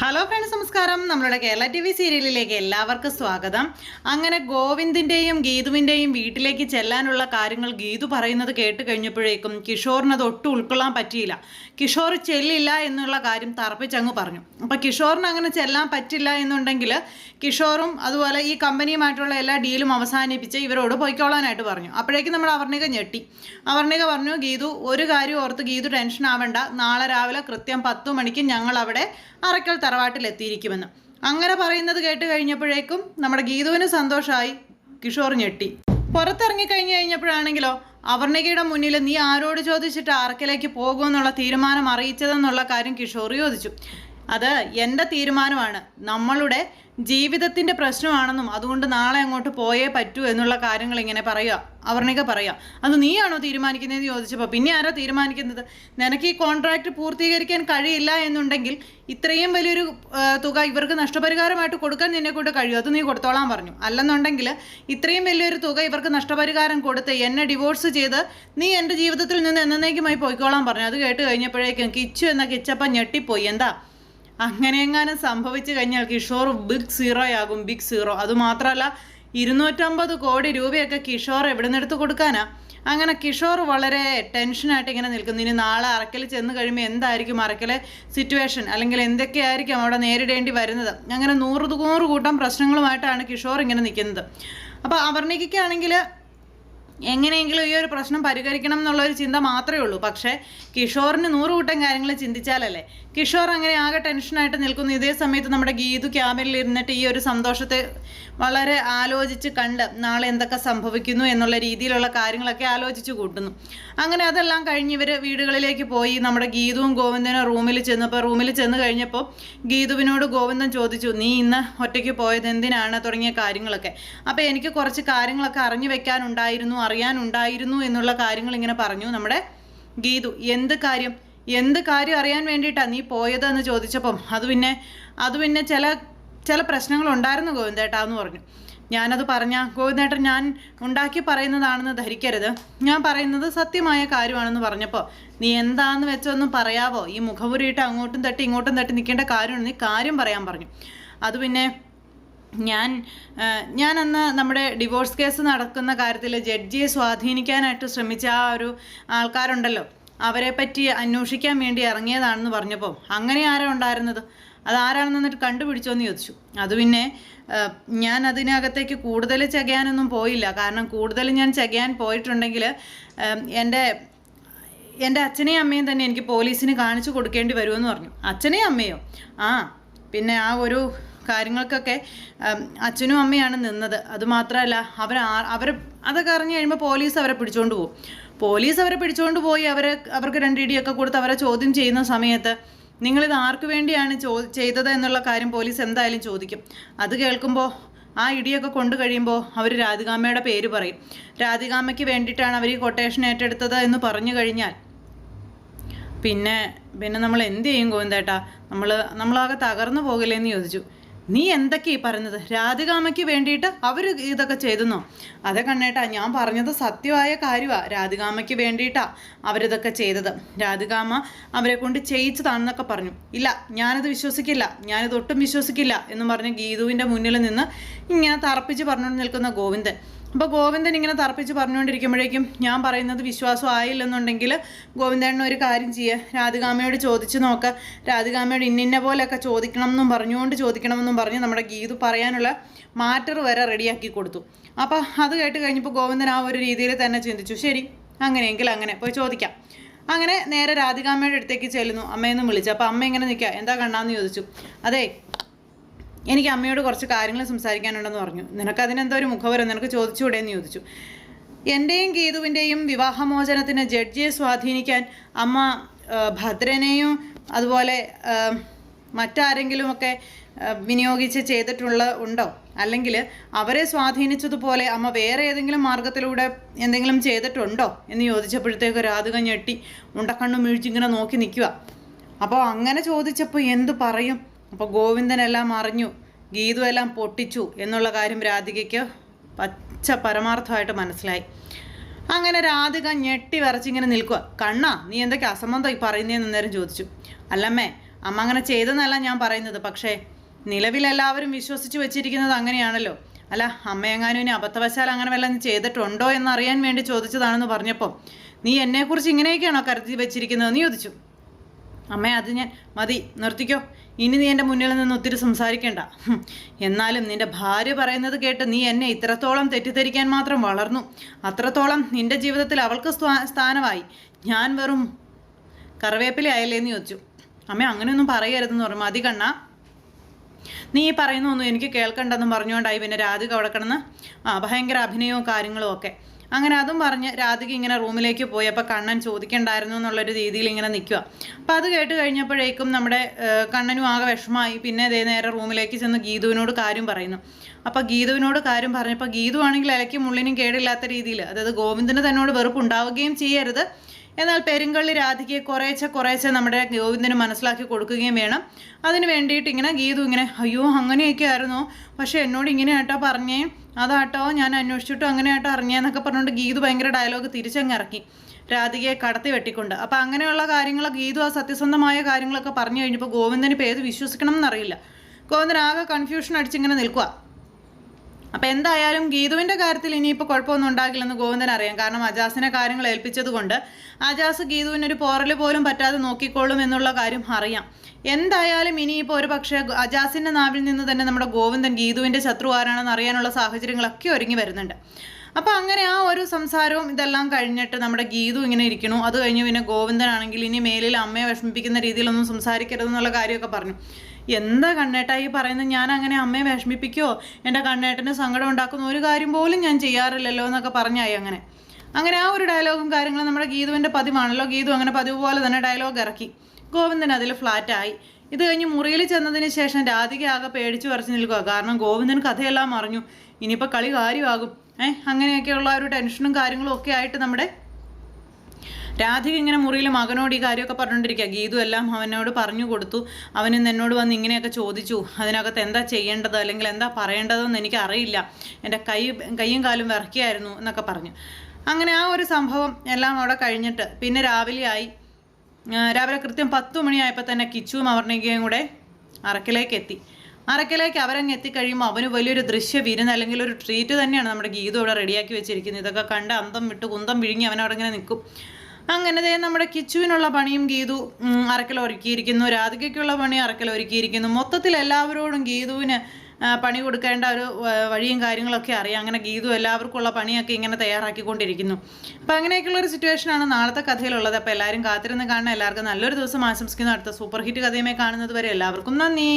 Hello friends നമസ്കാരം. നമ്മളുടെ Kerala T V സീരിയലിലേക്ക് എല്ലാവർക്കും സ്വാഗതം. അങ്ങനെ ഗോവിന്ദിന്റെയും ഗീതുവിന്റെയും വീട്ടിലേക്ക് ചെല്ലാനുള്ള കാര്യങ്ങൾ ഗീതു പറയുന്നത് കേട്ട് കഴിഞ്ഞപ്പോഴേക്കും കിഷോറിന് അത് ഒട്ടും ഉൾക്കൊള്ളാൻ പറ്റിയില്ല. കിഷോർ ചെല്ലില്ല എന്നുള്ള കാര്യം തറപ്പിച്ചങ്ങ് പറഞ്ഞു. അപ്പോൾ കിഷോറിന് അങ്ങനെ ചെല്ലാൻ പറ്റില്ല എന്നുണ്ടെങ്കിൽ കിഷോറും അതുപോലെ ഈ കമ്പനിയുമായിട്ടുള്ള എല്ലാ ഡീലും അവസാനിപ്പിച്ച് ഇവരോട് പോയിക്കോളാനായിട്ട് പറഞ്ഞു. അപ്പോഴേക്കും നമ്മൾ അവർണിക ഞെട്ടി. അവർണിക പറഞ്ഞു ഗീതു ഒരു കാര്യം ഓർത്ത് ഗീതു ടെൻഷൻ ആവണ്ട. നാളെ രാവിലെ കൃത്യം പത്തു മണിക്ക് ഞങ്ങൾ അവിടെ അറക്കൽ തറവാട്ടിൽ എത്തിയിരിക്കുമെന്ന് അങ്ങനെ പറയുന്നത് കേട്ട് കഴിഞ്ഞപ്പോഴേക്കും നമ്മുടെ ഗീതുവിന് സന്തോഷമായി കിഷോർ ഞെട്ടി. പുറത്തിറങ്ങി കഴിഞ്ഞു കഴിഞ്ഞപ്പോഴാണെങ്കിലോ അവർണികയുടെ മുന്നിൽ നീ ആരോട് ചോദിച്ചിട്ട് ആർക്കിലേക്ക് പോകുമെന്നുള്ള തീരുമാനം അറിയിച്ചതെന്നുള്ള കാര്യം കിഷോർ ചോദിച്ചു. അത് എന്റെ തീരുമാനമാണ്. നമ്മളുടെ ജീവിതത്തിന്റെ പ്രശ്നമാണെന്നും അതുകൊണ്ട് നാളെ അങ്ങോട്ട് പോയേ പറ്റൂ എന്നുള്ള കാര്യങ്ങൾ ഇങ്ങനെ പറയുക. അവർണിക പറയുക. അത് നീയാണോ തീരുമാനിക്കുന്നതെന്ന് ചോദിച്ചപ്പോൾ പിന്നെ ആരാ തീരുമാനിക്കുന്നത്? നിനക്ക് ഈ കോൺട്രാക്റ്റ് പൂർത്തീകരിക്കാൻ കഴിയില്ല എന്നുണ്ടെങ്കിൽ ഇത്രയും വലിയൊരു തുക ഇവർക്ക് നഷ്ടപരിഹാരമായിട്ട് കൊടുക്കാൻ നിന്നെ കൊണ്ട് കഴിയും. അത് നീ കൊടുത്തോളാൻ പറഞ്ഞു. അല്ലെന്നുണ്ടെങ്കിൽ ഇത്രയും വലിയൊരു തുക ഇവർക്ക് നഷ്ടപരിഹാരം കൊടുത്ത് എന്നെ ഡിവോഴ്സ് ചെയ്ത് നീ എന്റെ ജീവിതത്തിൽ നിന്ന് എന്നേക്കുമായി പോയിക്കോളാൻ പറഞ്ഞു. അത് കേട്ട് കഴിഞ്ഞപ്പോഴേക്കും കിച്ചു എന്ന കിച്ചപ്പ ഞെട്ടിപ്പോയി. എന്താ? അങ്ങനെയെങ്ങാനും സംഭവിച്ചു കഴിഞ്ഞാൽ കിഷോർ ബിഗ് സീറോയാകും ബിഗ് സീറോ അതുമാത്രമല്ല ഇരുന്നൂറ്റമ്പത് കോടി രൂപയൊക്കെ കിഷോർ എവിടെ നിന്ന് എടുത്ത് കൊടുക്കാനാ? അങ്ങനെ കിഷോർ വളരെ ടെൻഷനായിട്ട് ഇങ്ങനെ നിൽക്കുന്നു. ഇനി നാളെ അറക്കൽ ചെന്ന് കഴിയുമ്പോൾ എന്തായിരിക്കും അറക്കലെ സിറ്റുവേഷൻ അല്ലെങ്കിൽ എന്തൊക്കെയായിരിക്കും അവിടെ നേരിടേണ്ടി വരുന്നത്? അങ്ങനെ നൂറ് നൂറ് കൂട്ടം പ്രശ്നങ്ങളുമായിട്ടാണ് കിഷോർ ഇങ്ങനെ നിൽക്കുന്നത്. അപ്പോൾ അവർണിക്കാണെങ്കിൽ എങ്ങനെയെങ്കിലും ഈ ഒരു പ്രശ്നം പരിഹരിക്കണം എന്നുള്ള ഒരു ചിന്ത മാത്രമേ ഉള്ളൂ. പക്ഷേ കിഷോറിന് നൂറ് കൂട്ടം കാര്യങ്ങൾ ചിന്തിച്ചാലല്ലേ കിഷോർ അങ്ങനെ ആകെ ടെൻഷനായിട്ട് നിൽക്കുന്നു. ഇതേ സമയത്ത് നമ്മുടെ ഗീതു ക്യാബിനിൽ ഇരുന്നിട്ട് ഈ ഒരു സന്തോഷത്തെ വളരെ ആലോചിച്ച് കണ്ട് നാളെ എന്തൊക്കെ സംഭവിക്കുന്നു എന്നുള്ള രീതിയിലുള്ള കാര്യങ്ങളൊക്കെ ആലോചിച്ച് കൂട്ടുന്നു. അങ്ങനെ അതെല്ലാം കഴിഞ്ഞ് ഇവർ വീടുകളിലേക്ക് പോയി. നമ്മുടെ ഗീതുവും ഗോവിന്ദനും റൂമിൽ ചെന്നപ്പോൾ റൂമിൽ ചെന്ന് കഴിഞ്ഞപ്പോൾ ഗീതുവിനോട് ഗോവിന്ദൻ ചോദിച്ചു നീ ഇന്ന് ഒറ്റയ്ക്ക് പോയത് എന്തിനാണ്? തുടങ്ങിയ കാര്യങ്ങളൊക്കെ. അപ്പോൾ എനിക്ക് കുറച്ച് കാര്യങ്ങളൊക്കെ അറിഞ്ഞു വെക്കാനുണ്ടായിരുന്നു അറിയാനുണ്ടായിരുന്നു എന്നുള്ള കാര്യങ്ങൾ ഇങ്ങനെ പറഞ്ഞു. നമ്മുടെ ഗീതു എന്ത് കാര്യം? എന്ത് കാര്യം അറിയാൻ വേണ്ടിയിട്ടാണ് നീ പോയതെന്ന് ചോദിച്ചപ്പം അത് പിന്നെ അത് പിന്നെ ചില ചില പ്രശ്നങ്ങളുണ്ടായിരുന്നു ഗോവിന്ദേട്ടാ എന്ന് പറഞ്ഞു. ഞാനത് പറഞ്ഞ ഗോവിന്ദേട്ടൻ ഞാൻ ഉണ്ടാക്കി പറയുന്നതാണെന്ന് ധരിക്കരുത്. ഞാൻ പറയുന്നത് സത്യമായ കാര്യമാണെന്ന് പറഞ്ഞപ്പോൾ നീ എന്താന്ന് വെച്ചൊന്നും പറയാവോ? ഈ മുഖപുരിയിട്ട് അങ്ങോട്ടും തട്ടി ഇങ്ങോട്ടും തട്ടി നിൽക്കേണ്ട കാര്യമാണ് നീ കാര്യം പറയാൻ പറഞ്ഞു. അത് പിന്നെ ഞാൻ ഞാൻ അന്ന് നമ്മുടെ ഡിവോഴ്സ് കേസ് നടക്കുന്ന കാര്യത്തിൽ ജഡ്ജിയെ സ്വാധീനിക്കാനായിട്ട് ശ്രമിച്ച ആ ഒരു ആൾക്കാരുണ്ടല്ലോ. അവരെ പറ്റി അന്വേഷിക്കാൻ വേണ്ടി ഇറങ്ങിയതാണെന്ന് പറഞ്ഞപ്പോൾ അങ്ങനെ ആരാ ഉണ്ടായിരുന്നത്? അത് ആരാണെന്ന് എന്നിട്ട് കണ്ടുപിടിച്ചോന്ന് ചോദിച്ചു. അത് പിന്നെ ഞാൻ അതിനകത്തേക്ക് കൂടുതൽ ചകയാനൊന്നും പോയില്ല. കാരണം കൂടുതൽ ഞാൻ ചകയാൻ പോയിട്ടുണ്ടെങ്കിൽ എന്റെ എന്റെ അച്ഛനെയും അമ്മയും തന്നെ എനിക്ക് പോലീസിന് കാണിച്ചു കൊടുക്കേണ്ടി വരുമെന്ന് പറഞ്ഞു. അച്ഛനെയും അമ്മയോ? ആ പിന്നെ ആ ഒരു കാര്യങ്ങൾക്കൊക്കെ അച്ഛനും അമ്മയാണ് നിന്നത്. അതുമാത്രമല്ല അവർ അവർ അതൊക്കെ അറിഞ്ഞു കഴിയുമ്പോൾ പോലീസ് അവരെ പിടിച്ചുകൊണ്ട് പോകും. പോലീസ് അവരെ പിടിച്ചുകൊണ്ട് പോയി അവരെ അവർക്ക് രണ്ടിടിയൊക്കെ കൊടുത്ത് അവരെ ചോദ്യം ചെയ്യുന്ന സമയത്ത് നിങ്ങളിത് ആർക്ക് വേണ്ടിയാണ് ചോ ചെയ്തത് എന്നുള്ള കാര്യം പോലീസ് എന്തായാലും ചോദിക്കും. അത് കേൾക്കുമ്പോൾ ആ ഇടിയൊക്കെ കൊണ്ടു കഴിയുമ്പോൾ അവർ രാധികാമ്മയുടെ പേര് പറയും. രാധികാമ്മയ്ക്ക് വേണ്ടിയിട്ടാണ് അവർ ഈ കൊട്ടേഷൻ ഏറ്റെടുത്തത് എന്ന് പറഞ്ഞു കഴിഞ്ഞാൽ. പിന്നെ പിന്നെ നമ്മൾ എന്ത് ചെയ്യും ഗോവിന്ദേട്ടാ? നമ്മൾ നമ്മളാകെ തകർന്നു പോകില്ലെന്ന് ചോദിച്ചു. നീ എന്തൊക്കെ ഈ പറഞ്ഞത് രാധികാമയ്ക്ക് വേണ്ടിയിട്ട് അവർ ഇതൊക്കെ ചെയ്തെന്നോ? അതെ കണ്ണേട്ടാ ഞാൻ പറഞ്ഞത് സത്യമായ കാര്യമാണ് രാധികാമയ്ക്ക് വേണ്ടിയിട്ടാ അവരിതൊക്കെ ചെയ്തത്. രാധികാമ അവരെ കൊണ്ട് ചെയ്യിച്ചതാണെന്നൊക്കെ പറഞ്ഞു. ഇല്ല ഞാനത് വിശ്വസിക്കില്ല. ഞാനിത് ഒട്ടും വിശ്വസിക്കില്ല എന്ന് പറഞ്ഞ് ഗീതുവിന്റെ മുന്നിൽ നിന്ന് ഇങ്ങനെ തറപ്പിച്ച് പറഞ്ഞുകൊണ്ട് നിൽക്കുന്ന ഗോവിന്ദൻ. അപ്പോൾ ഗോവിന്ദൻ ഇങ്ങനെ തർപ്പിച്ച് പറഞ്ഞുകൊണ്ടിരിക്കുമ്പോഴേക്കും ഞാൻ പറയുന്നത് വിശ്വാസം ആയില്ലെന്നുണ്ടെങ്കിൽ ഗോവിന്ദൻ ഒരു കാര്യം ചെയ്യുക രാധികാമയോട് ചോദിച്ചു നോക്കുക രാധികാമയോട് ഇന്നിന്നെ പോലെയൊക്കെ ചോദിക്കണം എന്നും പറഞ്ഞുകൊണ്ട് ചോദിക്കണമെന്നും പറഞ്ഞ് നമ്മുടെ ഗീതു പറയാനുള്ള മാറ്റർ വരെ റെഡിയാക്കി കൊടുത്തു. അപ്പോൾ അത് കേട്ട് കഴിഞ്ഞപ്പോൾ ഗോവിന്ദൻ ആ ഒരു രീതിയിൽ തന്നെ ചിന്തിച്ചു. ശരി അങ്ങനെയെങ്കിൽ അങ്ങനെ. പോയി ചോദിക്കാം. അങ്ങനെ നേരെ രാധികാമ്മയുടെ അടുത്തേക്ക് ചെല്ലുന്നു. അമ്മയെന്ന് വിളിച്ചു. അപ്പോൾ അമ്മ ഇങ്ങനെ നിൽക്കുക. എന്താ കണ്ണാന്ന്? ചോദിച്ചു. അതെ എനിക്ക് അമ്മയോട് കുറച്ച് കാര്യങ്ങൾ സംസാരിക്കാനുണ്ടെന്ന് പറഞ്ഞു. നിനക്ക് അതിനെന്തോ ഒരു മുഖവരം നിനക്ക് ചോദിച്ചുകൂടെ എന്ന് ചോദിച്ചു. എന്റെയും ഗീതുവിന്റെയും വിവാഹമോചനത്തിന് ജഡ്ജിയെ സ്വാധീനിക്കാൻ അമ്മ ഭദ്രനെയും അതുപോലെ മറ്റാരെങ്കിലുമൊക്കെ വിനിയോഗിച്ച് ചെയ്തിട്ടുള്ള ഉണ്ടോ? അല്ലെങ്കിൽ അവരെ സ്വാധീനിച്ചതുപോലെ അമ്മ വേറെ ഏതെങ്കിലും മാർഗത്തിലൂടെ എന്തെങ്കിലും ചെയ്തിട്ടുണ്ടോ? എന്ന് ചോദിച്ചപ്പോഴത്തേക്ക് രാധിക ഞെട്ടി ഉണ്ടക്കണ്ണും വീഴ്ചിങ്ങനെ നോക്കി നിൽക്കുക. അപ്പോൾ അങ്ങനെ ചോദിച്ചപ്പോൾ എന്തു പറയും? അപ്പോൾ ഗോവിന്ദനെല്ലാം അറിഞ്ഞു ഗീതു എല്ലാം പൊട്ടിച്ചു എന്നുള്ള കാര്യം രാധികയ്ക്ക് പച്ച പരമാർത്ഥമായിട്ട് മനസ്സിലായി. അങ്ങനെ രാധിക ഞെട്ടി വിറച്ചിങ്ങനെ നിൽക്കുക കണ്ണാ നീ എന്തൊക്കെ അസംബന്ധം ഈ പറയുന്നതെന്ന് നേരം ചോദിച്ചു. അല്ലമ്മേ അമ്മ അങ്ങനെ ചെയ്തെന്നല്ല ഞാൻ പറയുന്നത്. പക്ഷേ നിലവിൽ എല്ലാവരും വിശ്വസിച്ച് വെച്ചിരിക്കുന്നത് അങ്ങനെയാണല്ലോ. അല്ല അമ്മയെങ്ങാനും ഇനി അബദ്ധവശാൽ അങ്ങനെ വല്ലതും ചെയ്തിട്ടുണ്ടോ എന്നറിയാൻ വേണ്ടി ചോദിച്ചതാണെന്ന് പറഞ്ഞപ്പോൾ നീ എന്നെക്കുറിച്ച് ഇങ്ങനെയൊക്കെയാണോ കരുതി വെച്ചിരിക്കുന്നതെന്ന് ചോദിച്ചു. അമ്മേ അത് ഞാൻ മതി നിർത്തിക്കോ. ഇനി നീ എന്റെ മുന്നിൽ നിന്ന് ഒത്തിരി സംസാരിക്കേണ്ട. എന്നാലും നിന്റെ ഭാര്യ പറയുന്നത് കേട്ട് നീ എന്നെ ഇത്രത്തോളം തെറ്റിദ്ധരിക്കാൻ മാത്രം വളർന്നു. അത്രത്തോളം നിന്റെ ജീവിതത്തിൽ അവൾക്ക് സ്ഥാനമായി. ഞാൻ വെറും കറിവേപ്പില ആയല്ലേന്ന് ചോദിച്ചു. അമ്മ അങ്ങനെയൊന്നും പറയരുതെന്ന് പറഞ്ഞു. മതി കണ്ണ. നീ ഈ പറയുന്നൊന്നും എനിക്ക് കേൾക്കണ്ടെന്നും പറഞ്ഞുകൊണ്ടായി പിന്നെ രാധിക അവിടെ കിടന്ന് ആ ഭയങ്കര അഭിനയവും കാര്യങ്ങളും ഒക്കെ. അങ്ങനെ അതും പറഞ്ഞ് രാധിക ഇങ്ങനെ റൂമിലേക്ക് പോയി. അപ്പോൾ കണ്ണൻ ചോദിക്കണ്ടായിരുന്നു എന്നുള്ളൊരു രീതിയിൽ ഇങ്ങനെ നിൽക്കുക അപ്പം അത് കേട്ട് കഴിഞ്ഞപ്പോഴേക്കും നമ്മുടെ കണ്ണനും ആകെ വിഷമമായി. പിന്നെ ദേ നേരെ റൂമിലേക്ക് ചെന്ന് ഗീതുവിനോട് കാര്യം പറയുന്നു. അപ്പോൾ ഗീതുവിനോട് കാര്യം പറഞ്ഞപ്പോൾ ഗീതു ആണെങ്കിൽ ഇലയ്ക്കും മുള്ളിനും കേടില്ലാത്ത രീതിയിൽ അതായത് ഗോവിന്ദന് തന്നോട് വെറുപ്പുണ്ടാവുകയും ചെയ്യരുത്. എന്നാൽ പെരുങ്കള്ളി രാധികയെ കുറേശ്ശെ കുറേശ്ശെ നമ്മുടെ ഗോവിന്ദന് മനസ്സിലാക്കി കൊടുക്കുകയും വേണം. അതിന് വേണ്ടിയിട്ട് ഇങ്ങനെ ഗീതു ഇങ്ങനെ അയ്യോ അങ്ങനെയൊക്കെ ആയിരുന്നു? പക്ഷേ എന്നോട് ഇങ്ങനെ ആട്ടോ പറഞ്ഞേ. അതാട്ടോ ഞാൻ അന്വേഷിച്ചിട്ടോ അങ്ങനെ ആട്ടോ അറിഞ്ഞേന്നൊക്കെ പറഞ്ഞുകൊണ്ട് ഗീതു ഭയങ്കര ഡയലോഗ് തിരിച്ചങ്ങ് ഇറക്കി. രാധികയെ കടത്തി വെട്ടിക്കൊണ്ട്. അപ്പം അങ്ങനെയുള്ള കാര്യങ്ങൾ ഗീതു ആ സത്യസന്ധമായ കാര്യങ്ങളൊക്കെ പറഞ്ഞു കഴിഞ്ഞപ്പോൾ ഗോവിന്ദന് ഇപ്പോൾ ഏത് വിശ്വസിക്കണം എന്നറിയില്ല ഗോവിന്ദൻ ആകെ കൺഫ്യൂഷൻ അടിച്ചിങ്ങനെ നിൽക്കുക അപ്പം എന്തായാലും ഗീതുവിന്റെ കാര്യത്തിൽ ഇനിയിപ്പോൾ കുഴപ്പമൊന്നും ഉണ്ടാകില്ലെന്ന് ഗോവിന്ദൻ അറിയാം. കാരണം അജാസിനെ കാര്യങ്ങൾ ഏൽപ്പിച്ചത് കൊണ്ട് അജാസ് ഗീതുവിനൊരു പോറൽ പോലും പറ്റാതെ നോക്കിക്കോളും എന്നുള്ള കാര്യം അറിയാം. എന്തായാലും ഇനിയിപ്പോൾ ഒരു പക്ഷേ അജാസിന്റെ നാവിൽ നിന്ന് തന്നെ നമ്മുടെ ഗോവിന്ദൻ ഗീതുവിന്റെ ശത്രു ആരാണെന്ന് അറിയാനുള്ള സാഹചര്യങ്ങളൊക്കെ ഒരുങ്ങി വരുന്നുണ്ട്. അപ്പോൾ അങ്ങനെ ആ ഒരു സംസാരവും ഇതെല്ലാം കഴിഞ്ഞിട്ട് നമ്മുടെ ഗീതു ഇങ്ങനെ ഇരിക്കണു അത് കഴിഞ്ഞ് പിന്നെ ഗോവിന്ദനാണെങ്കിൽ ഇനി മേലിൽ അമ്മയെ വിഷമിപ്പിക്കുന്ന രീതിയിലൊന്നും സംസാരിക്കരുതെന്നുള്ള കാര്യമൊക്കെ പറഞ്ഞു. എന്താ കണ്ണേട്ടാ ഈ പറയുന്നത്? ഞാൻ അങ്ങനെ അമ്മയെ വിഷമിപ്പിക്കുമോ എന്റെ കണ്ണേട്ടന് സങ്കടം ഉണ്ടാക്കുന്ന ഒരു കാര്യം പോലും ഞാൻ ചെയ്യാറില്ലല്ലോ എന്നൊക്കെ പറഞ്ഞായി അങ്ങനെ. അങ്ങനെ ആ ഒരു ഡയലോഗും കാര്യങ്ങളും നമ്മുടെ ഗീതുവിന്റെ പതിവാണല്ലോ. ഗീതു അങ്ങനെ പതിവ് പോലെ തന്നെ ഡയലോഗ് ഇറക്കി. ഗോവിന്ദൻ അതിൽ ഫ്ലാറ്റായി. ഇത് കഴിഞ്ഞ് മുറിയിൽ ചെന്നതിന് ശേഷം രാധിക ആകെ പേടിച്ചു പറിച്ചു നിൽക്കുക കാരണം ഗോവിന്ദൻ കഥയെല്ലാം അറിഞ്ഞു. ഇനിയിപ്പോൾ കളി കാര്യമാകും. ഏഹ് അങ്ങനെയൊക്കെയുള്ള ഒരു ടെൻഷനും കാര്യങ്ങളും ഒക്കെ ആയിട്ട് നമ്മുടെ രാധിക ഇങ്ങനെ മുറിയിൽ മകനോട് ഈ കാര്യമൊക്കെ പറഞ്ഞുകൊണ്ടിരിക്കുക. ഗീതു എല്ലാം അവനോട് പറഞ്ഞു കൊടുത്തു. അവനും എന്നോട് വന്ന് ഇങ്ങനെയൊക്കെ ചോദിച്ചു. അതിനകത്ത് എന്താ ചെയ്യേണ്ടത്? അല്ലെങ്കിൽ എന്താ പറയേണ്ടതെന്ന് എനിക്ക് അറിയില്ല എന്റെ കൈ കൈയും കാലും വിറക്കിയായിരുന്നു എന്നൊക്കെ പറഞ്ഞു. അങ്ങനെ ആ ഒരു സംഭവം എല്ലാം അവിടെ കഴിഞ്ഞിട്ട് പിന്നെ രാവിലെയായി. രാവിലെ കൃത്യം പത്ത് മണിയായപ്പോൾ തന്നെ കിച്ചുവും അവർണികയും കൂടെ അറക്കിലേക്ക് എത്തി അറക്കിലേക്ക് അവരങ്ങ് എത്തിക്കഴിയുമ്പോൾ അവന് വലിയൊരു ദൃശ്യ വിരുന്ന് അല്ലെങ്കിൽ ഒരു ട്രീറ്റ് തന്നെയാണ് നമ്മുടെ ഗീതു അവിടെ റെഡിയാക്കി വെച്ചിരിക്കുന്നത്. ഇതൊക്കെ കണ്ട് അന്തം വിട്ട് കുന്തം വിഴുങ്ങി അവൻ അവിടെ ഇങ്ങനെ നിൽക്കും. അങ്ങനെ ദേ നമ്മുടെ കിച്ചുവിനുള്ള പണിയും ഗീതു അറക്കൽ ഒരുക്കിയിരിക്കുന്നു. രാധികയ്ക്കുള്ള പണി അറക്കൽ ഒരുക്കിയിരിക്കുന്നു. മൊത്തത്തിൽ എല്ലാവരോടും ഗീതുവിന് പണി കൊടുക്കേണ്ട ഒരു വഴിയും കാര്യങ്ങളൊക്കെ അറിയാം. അങ്ങനെ ഗീതു എല്ലാവർക്കുമുള്ള പണിയൊക്കെ ഇങ്ങനെ തയ്യാറാക്കിക്കൊണ്ടിരിക്കുന്നു. അപ്പം അങ്ങനെയൊക്കെയുള്ള ഒരു സിറ്റുവേഷനാണ് നാളത്തെ കഥയിലുള്ളത്. അപ്പോൾ എല്ലാവരും കാത്തിരുന്ന് കാണാൻ എല്ലാവർക്കും നല്ലൊരു ദിവസം ആശംസിക്കുന്നു. അടുത്ത സൂപ്പർ ഹിറ്റ് കഥയുമായി കാണുന്നത് വരെ എല്ലാവർക്കും നന്ദി.